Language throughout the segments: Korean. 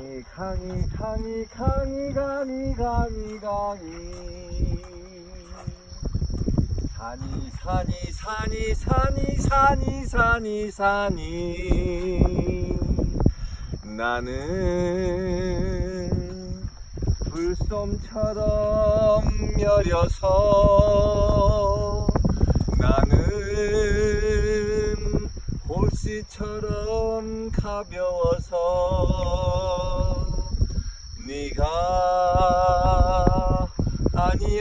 강이 강이 강이 강이 강이 강이 강이. 산이 산이 산이 산이 산이 산이 산이. 나는 불솜처럼 여려서 나는 호시처럼 가벼워서 네가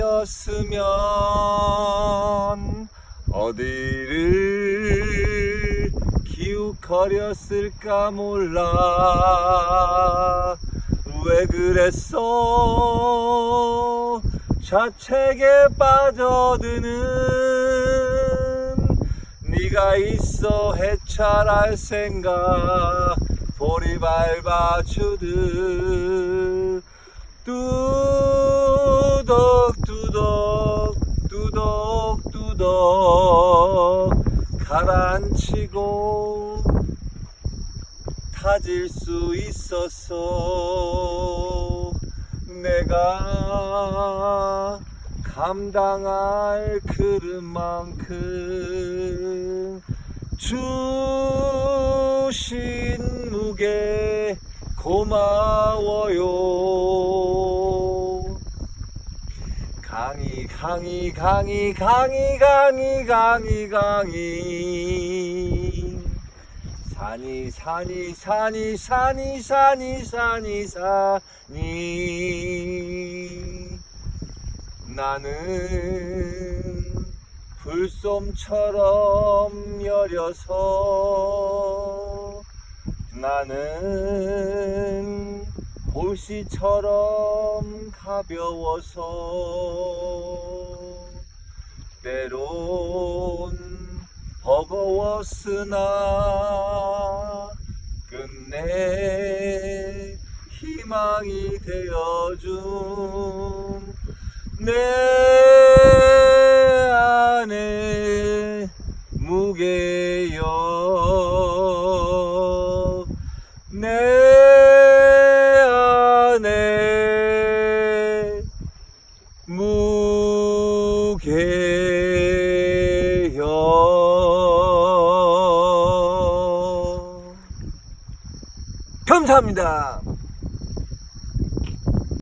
아니었으면 어디를 기웃거렸을까 몰라. 왜 그랬어? 자책에 빠져드는 네가 있어 해찰할 생각 보리 밟아주듯 뚜덕 뚜덕 뚜덕 뚜덕 가라앉히고 타질 수 있었어 내가 감당할 그릇만큼 주신 무게 고마워요 강이 강이 강이 강이 강이 강이 강이. 산이 산이 산이 산이 산이 산이 산이. 나는 불솜처럼 여려서 나는 호시처럼 가벼워서 때론 버거웠으나 끝내 희망이 되어준 내 무게 감사합니다.